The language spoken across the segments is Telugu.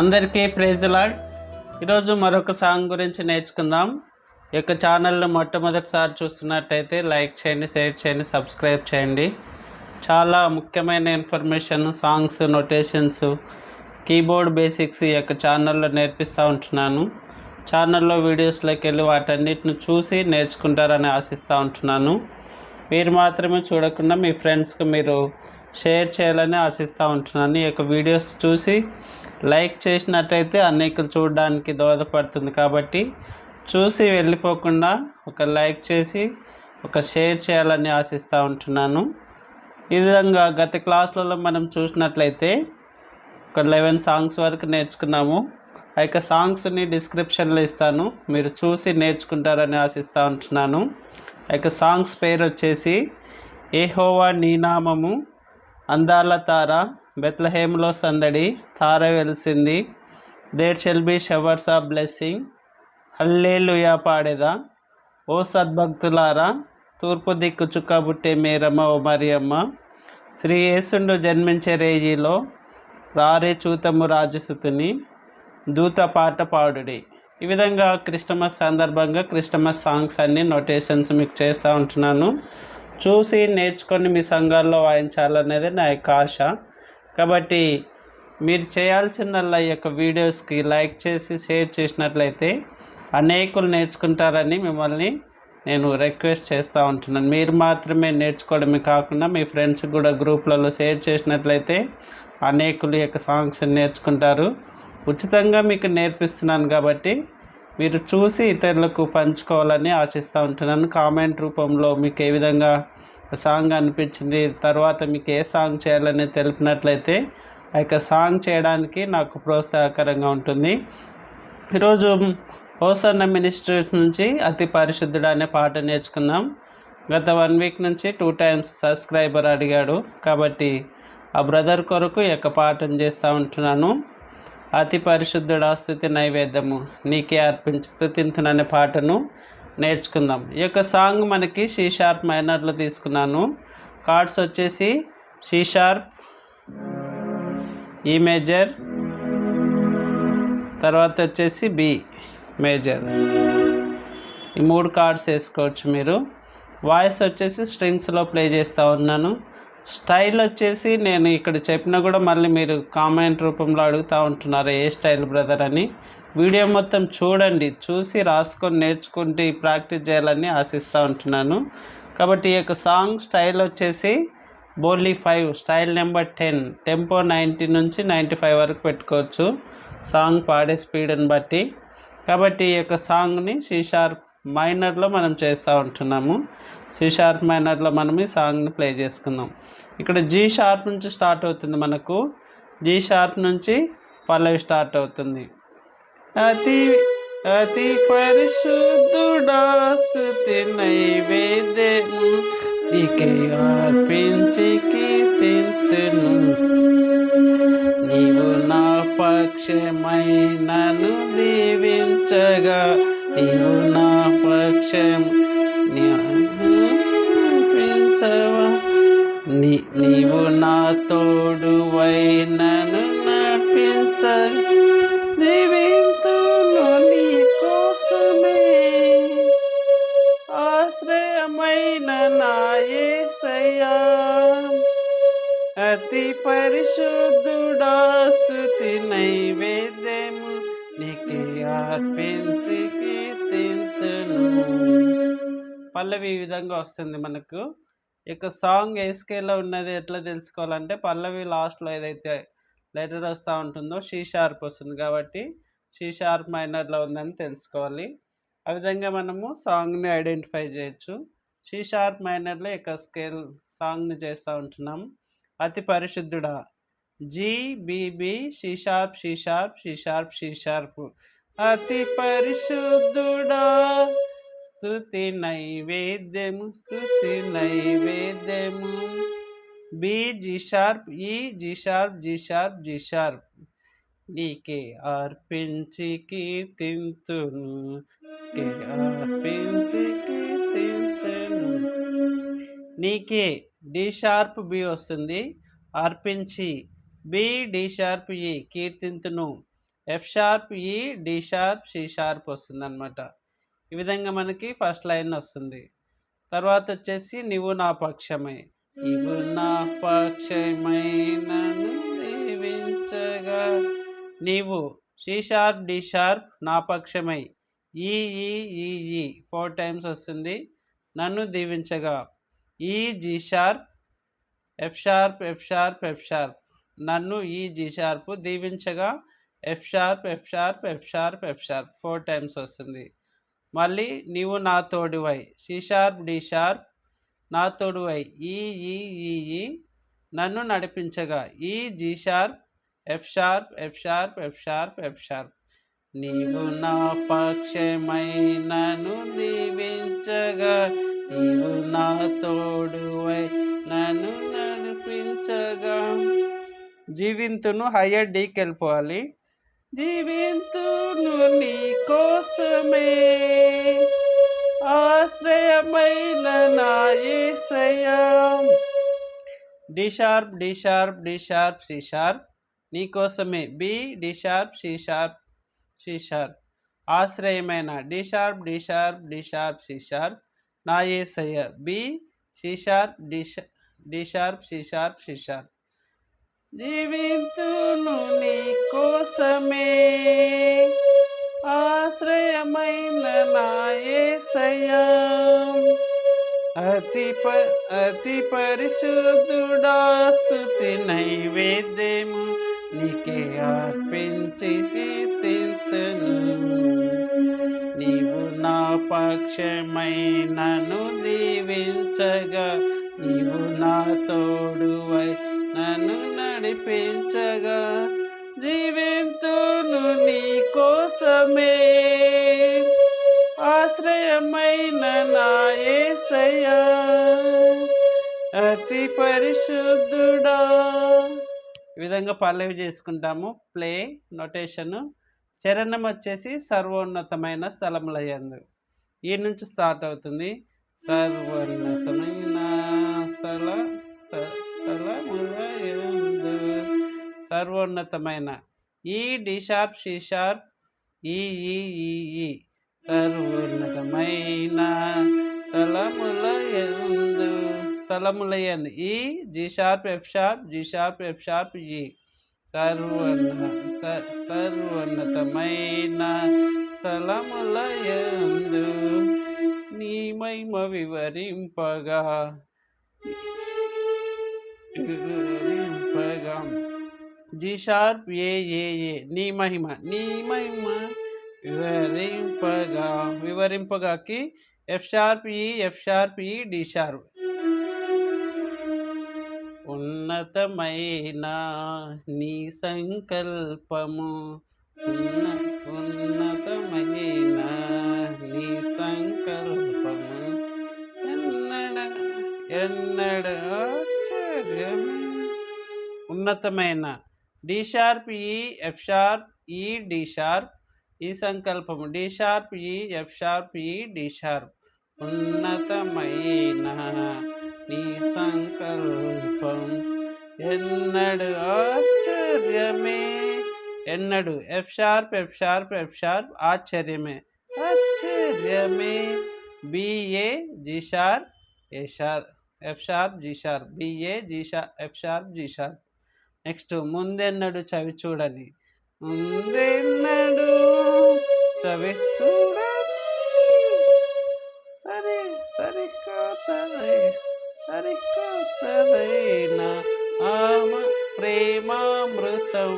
అందరికీ ప్రైజ్ లాడ్ ఈరోజు మరొక సాంగ్ గురించి నేర్చుకుందాం. ఈ యొక్క ఛానల్ను మొట్టమొదటిసారి చూస్తున్నట్టయితే లైక్ చేయండి షేర్ చేయండి సబ్స్క్రైబ్ చేయండి. చాలా ముఖ్యమైన information songs notations keyboard basics ఈ యొక్క ఛానల్లో నేర్పిస్తూ ఉంటున్నాను. ఛానల్లో వీడియోస్లోకి వెళ్ళి వాటన్నిటిని చూసి నేర్చుకుంటారని ఆశిస్తూ ఉంటున్నాను. మీరు మాత్రమే చూడకుండా మీ ఫ్రెండ్స్కి మీరు షేర్ చేయాలని ఆశిస్తూ ఉంటున్నాను. ఈ యొక్క వీడియోస్ చూసి లైక్ చేసినట్టయితే అనేకులు చూడడానికి దోహదపడుతుంది కాబట్టి చూసి వెళ్ళిపోకుండా ఒక లైక్ చేసి ఒక షేర్ చేయాలని ఆశిస్తూ ఉంటున్నాను. ఈ విధంగా గత క్లాసులలో మనం చూసినట్లయితే ఒక లెవెన్ సాంగ్స్ వరకు నేర్చుకున్నాము. ఆ యొక్క సాంగ్స్ని డిస్క్రిప్షన్లో ఇస్తాను. మీరు చూసి నేర్చుకుంటారని ఆశిస్తూ ఉంటున్నాను. ఆ యొక్క సాంగ్స్ పేరు వచ్చేసి ఏహోవా నీనామము అందాల తార బెత్లహేమ్లో సందడి తార వెలిసింది. There shall be showers of blessing. Hallelujah పాడేదా. ఓ సద్భక్తులారా తూర్పు దిక్కు చుక్కబుట్టే మేరమ్మ ఓ మరియమ్మ. శ్రీ యేసుండు జన్మించే రేయిలో రారే చూతము రాజసుతుని దూత పాట పాడుడి. ఈ విధంగా క్రిస్టమస్ సందర్భంగా క్రిస్టమస్ సాంగ్స్ అన్ని నోటేషన్స్ మీకు చేస్తూ ఉంటున్నాను. చూసి నేర్చుకొని మీ సంఘాల్లో వాయించాలనేది నా యొక్క ఆశ. కాబట్టి మీరు చేయాల్సిందల్లా ఈ యొక్క వీడియోస్కి లైక్ చేసి షేర్ చేసినట్లయితే అనేకులు నేర్చుకుంటారని మిమ్మల్ని నేను రిక్వెస్ట్ చేస్తూ ఉంటున్నాను. మీరు మాత్రమే నేర్చుకోవడమే కాకుండా మీ ఫ్రెండ్స్ కూడా గ్రూప్లలో షేర్ చేసినట్లయితే అనేకులు యొక్క సాంగ్స్ నేర్చుకుంటారు. ఉచితంగా మీకు నేర్పిస్తున్నాను కాబట్టి మీరు చూసి ఇతరులకు పంచుకోవాలని ఆశిస్తూ ఉంటున్నాను. కామెంట్ రూపంలో మీకు ఏ విధంగా సాంగ్ అనిపించింది. తర్వాత మీకు ఏ సాంగ్ చేయాలని తెలిపినట్లయితే ఆ యొక్క సాంగ్ చేయడానికి నాకు ప్రోత్సాహకరంగా ఉంటుంది. ఈరోజు హోసన్న మినిస్ట్రీస్ నుంచి అతి పరిశుద్ధుడు అనే పాట నేర్చుకుందాం. గత వన్ వీక్ నుంచి టూ టైమ్స్ సబ్స్క్రైబర్ అడిగాడు. కాబట్టి ఆ బ్రదర్ కొరకు ఈ యొక్క పాఠం చేస్తూ ఉంటున్నాను. అతి పరిశుద్ధుడా స్థుతి నైవేద్యము నీకే అర్పించి స్థుతింతుననే పాటను నేర్చుకుందాం. ఈ యొక్క సాంగ్ మనకి షీ షార్ప్ మైనర్లో తీసుకున్నాను. కార్డ్స్ వచ్చేసి షీ షార్ప్ ఈ మేజర్ తర్వాత వచ్చేసి బి మేజర్ ఈ మూడు కార్డ్స్ వేసుకోవచ్చు మీరు. వాయిస్ వచ్చేసి స్ట్రింగ్స్లో ప్లే చేస్తూ ఉన్నాను. స్టైల్ వచ్చేసి నేను ఇక్కడ చెప్పినా కూడా మళ్ళీ మీరు కామెంట్ రూపంలో అడుగుతూ ఉంటున్నారు ఏ స్టైల్ బ్రదర్ అని. వీడియో మొత్తం చూడండి చూసి రాసుకొని నేర్చుకుంటే ప్రాక్టీస్ చేయాలని ఆశిస్తూ ఉంటున్నాను. కాబట్టి ఈ యొక్క సాంగ్ స్టైల్ వచ్చేసి bolly five style number ten tempo ninety నుంచి నైంటీ ఫైవ్ వరకు పెట్టుకోవచ్చు. సాంగ్ పాడే స్పీడ్ని బట్టి. కాబట్టి ఈ యొక్క సాంగ్ని సి షార్ప్ మైనర్లో మనం చేస్తూ ఉంటున్నాము. సి షార్ప్ మైనర్లో మనం ఈ సాంగ్ని ప్లే చేసుకుందాం. ఇక్కడ జీ షార్ప్ నుంచి స్టార్ట్ అవుతుంది మనకు. జీ షార్ప్ నుంచి పల్లవి స్టార్ట్ అవుతుంది. అతి అతి పరిశుద్ధుడా స్థుతి నైవేద్యము. నీకే అర్పించి కీర్తింతును. నీవు నా పక్షమై నన్ను దీవించగా నీవు నా పక్షం నిపించవా నీ నీవు నా తోడువై నన్ను నడిపించ పరిశుద్ధుడా స్థుతి నైవేద్యము నీకే అర్పించి కీర్తింతును. పల్లవి ఈ విధంగా వస్తుంది మనకు. ఇక సాంగ్ ఏ స్కేల్లో ఉన్నది ఎట్లా తెలుసుకోవాలంటే పల్లవి లాస్ట్లో ఏదైతే లెటర్ వస్తూ ఉంటుందో షీ షార్ప్ వస్తుంది కాబట్టి షీ షార్ప్ మైనర్లో ఉందని తెలుసుకోవాలి. ఆ విధంగా మనము సాంగ్ని ఐడెంటిఫై చేయొచ్చు. షీ షార్ప్ మైనర్లో ఇక స్కేల్ సాంగ్ని చేస్తూ ఉంటున్నాం. అతి పరిశుద్ధుడా G B B B B C sharp C sharp అతి పరిశుద్ధుడా స్థుతి నైవేద్యము స్థుతి నైవేద్యము. B G sharp E G sharp G sharp G sharp. నీకే అర్పించి కీర్తింతును కే అర్పించి కీర్తింతును. నీకే డి షార్ప్ బి వస్తుంది. అర్పించి బి డి షార్ప్ ఈ కీర్తింతును. F sharp E D sharp C sharp వస్తుంది అనమాట ఈ విధంగా మనకి ఫస్ట్ లైన్ వస్తుంది. తర్వాత వచ్చేసి నీవు నా పక్షమై. నీవు నా పక్షమై దీవించగా. నీవు సి షార్ప్ డి షార్ప్ నా పక్షమై. ఈ ఈ ఈ ఈ ఫోర్ టైమ్స్ వస్తుంది. నన్ను దీవించగా. E G sharp F sharp F sharp F sharp. నన్ను E G sharp దీవించగా F sharp F sharp F sharp F sharp four times వస్తుంది. మళ్ళీ నీవు నా తోడువై. సి షార్ప్ డి షార్ప్ నా తోడువై. ఈ ఈ ఈ ఈ నన్ను నడిపించగా. E G sharp F sharp F sharp F sharp F sharp. నీవు నా పక్షమై నన్ను దీవించగా. నీవు నా తోడువై నన్ను నడిపించగా. జీవింతును హయ్యర్ డీకి వెళ్ళిపోవాలి జీవింతును నీ కోసమే. ఆశ్రయమైన నా యేసయ్యా D sharp D sharp D sharp C sharp. నీ కోసమే. B D sharp C sharp C sharp. ఆశ్రయమైన D sharp D sharp D sharp C sharp. నా యేసయ్య B C sharp D Shah D sharp C sharp C sharp. జీవింతును నీ కోసమే. ఆశ్రయమైన నా అతి ప అతి పరిశుద్ధుడా స్థుతి నైవేద్యము నీకే అర్పించి నీవు నా పక్షమైనను దీవించగా నీవు నా తోడువై నడిపించగా జీవింతును నీ కోసమే. ఆశ్రయమైన నాయే యేసయ్యా అతి పరిశుద్ధుడా. ఈ విధంగా పల్లవి చేసుకుంటాము. Play notation. చరణం వచ్చేసి సర్వోన్నతమైన స్థలములయ్యందు ఈ నుంచి స్టార్ట్ అవుతుంది. సర్వోన్నతమైన సర్వోన్నతమైన. ఈ డి షార్ప్ షీ షార్ప్ ఈ ఈ ఈ ఈ. సర్వోన్నతమైన స్థలముల ఎందు స్థలముల ఎందు E G sharp F sharp G sharp F sharp E సర్వోన్న సర్వోన్నతమైన స్థలముల ఎందు నీ మహిమ వివరింపగా. వివరింపగా. జీ షార్ప్ ఏ ఏ ఏ నీ మహిమ నీ మహిమ వివరింపగా వివరింపగాకి F sharp E F sharp E D sharp ఉన్నతమైన నీ సంకల్పము ఉన్న ఉన్నతమైన నీ సంకల్పము ఎన్నడ ఎన్నడ ఉన్నతమైన D sharp E F sharp E D sharp E సంకల్పము D sharp E F sharp E D sharp ఉన్నతమైన నీ సంకల్పం ఎన్నడు ఆశ్చర్యమే ఎన్నడు F sharp F sharp F sharp ఆశ్చర్యమే ఆశ్చర్యమే B A G sharp A sharp F sharp G sharp B A G sharp F sharp G sharp next ముందెన్నడు చవి చూడని. ముందెన్నడు చవి చూడని. సరే సరికొత్తదై సరికొత్తదైన ఆమ ప్రేమామృతం.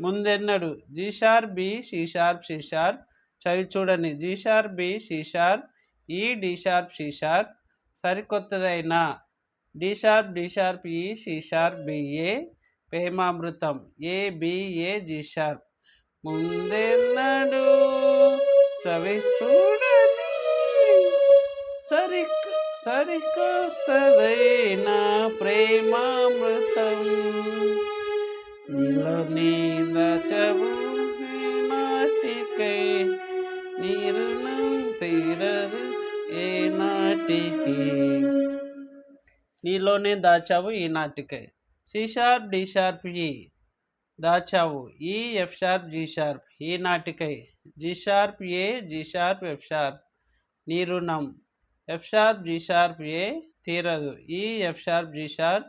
ముందెన్నడు? G sharp B C sharp C sharp చవి చూడని. G sharp B C sharp E D sharp C sharp సరికొత్తదైన? D sharp D sharp E C sharp B A ప్రేమామృతం. A B A G sharp. ముందెన్నడు చవి చూడని సరి సరికొత్తదైన ప్రేమామృతం. నీలో నీదచవు నాటికై నీరుణం తీరదు ఏ నాటికి. నీలోనే దాచావు ఈ నాటికై. C sharp D sharp E దాచావు. E F sharp G sharp E నాటికై. G sharp A G sharp F sharp నీ రుణం. F sharp G sharp A తీరదు. E F sharp G sharp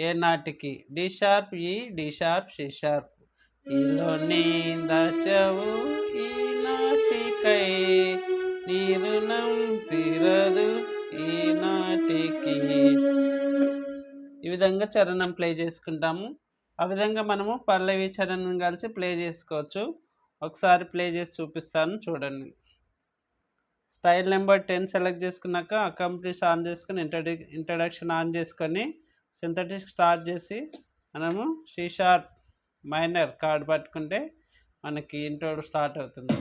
A నాటికి. D sharp E D sharp C sharp ఈలో నీ దాచావు. ఈ నాటికై. నీ రుణం తీరదు. ఈ నాటికి. ఈ విధంగా చరణం ప్లే చేసుకుంటాము. ఆ విధంగా మనము పల్లవి చరణం కలిసి ప్లే చేసుకోవచ్చు. ఒకసారి ప్లే చేసి చూపిస్తాను చూడండి. స్టైల్ నెంబర్ టెన్ సెలెక్ట్ చేసుకున్నాక అకంప్లీస్ ఆన్ చేసుకుని ఇంట్రడి ఇంట్రడక్షన్ ఆన్ చేసుకొని సింథటిక్ స్టార్ట్ చేసి మనము షీ షార్ప్ మైనర్ కార్డ్ పట్టుకుంటే మనకి ఇంట్రో స్టార్ట్ అవుతుంది.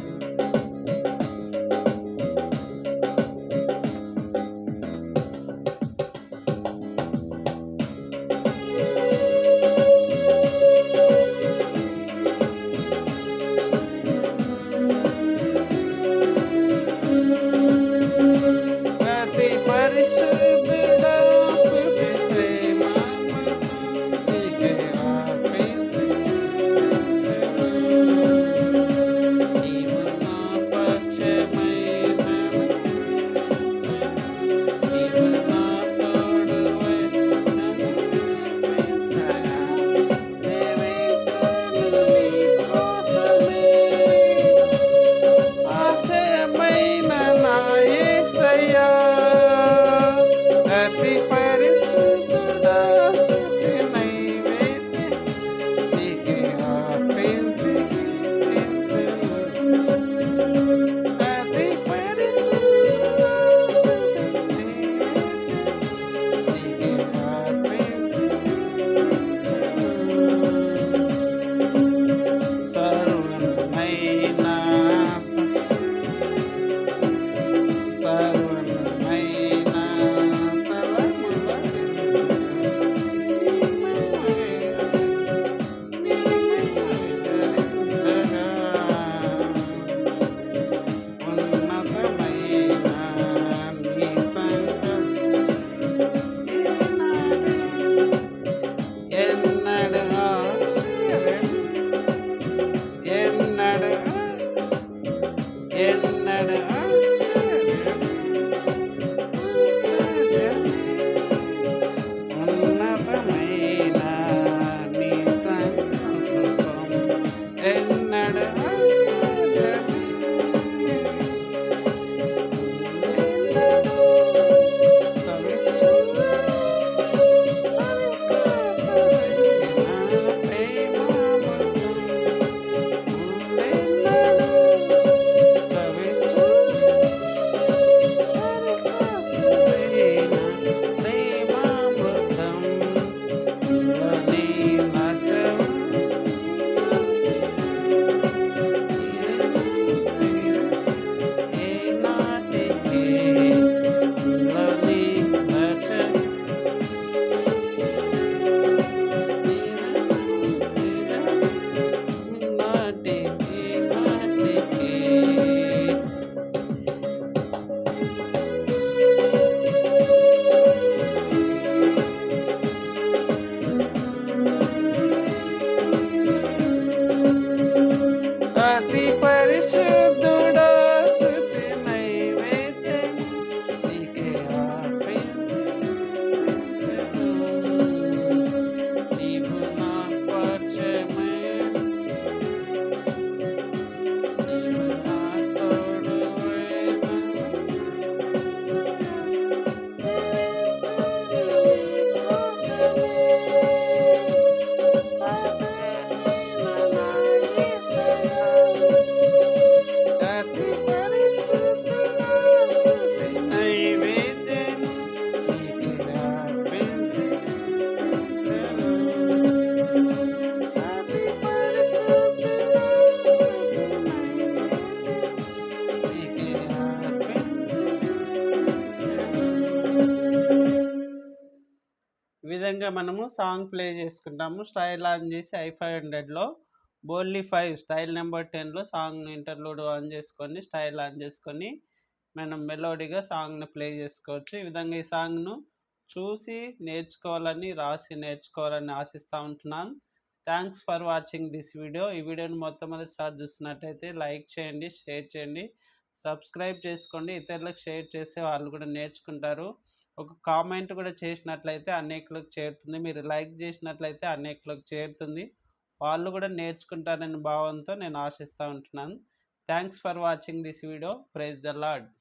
ఈ మనము సాంగ్ ప్లే చేసుకుంటాము. స్టైల్ ఆన్ చేసి ఐ ఫైవ్ హండ్రెడ్లో బోల్లీ ఫైవ్ స్టైల్ నెంబర్ టెన్లో సాంగ్ను ఇంటర్లూడ్ ఆన్ చేసుకొని స్టైల్ ఆన్ చేసుకొని మనం మెలోడీగా సాంగ్ని ప్లే చేసుకోవచ్చు. ఈ విధంగా ఈ సాంగ్ను చూసి నేర్చుకోవాలని రాసి నేర్చుకోవాలని ఆశిస్తూ ఉంటున్నాను. Thanks for watching this video. ఈ వీడియోని మొట్టమొదటిసారి చూస్తున్నట్టయితే లైక్ చేయండి షేర్ చేయండి సబ్స్క్రైబ్ చేసుకోండి. ఇతరులకు షేర్ చేస్తే వాళ్ళు కూడా నేర్చుకుంటారు. ఒక కామెంట్ కూడా చేసినట్లయితే అనేకులకు చేరుతుంది. మీరు లైక్ చేసినట్లయితే అనేకులకు చేరుతుంది. వాళ్ళు కూడా నేర్చుకుంటారనే భావంతో నేను ఆశిస్తూ ఉంటున్నాను. Thanks for watching this video. Praise the Lord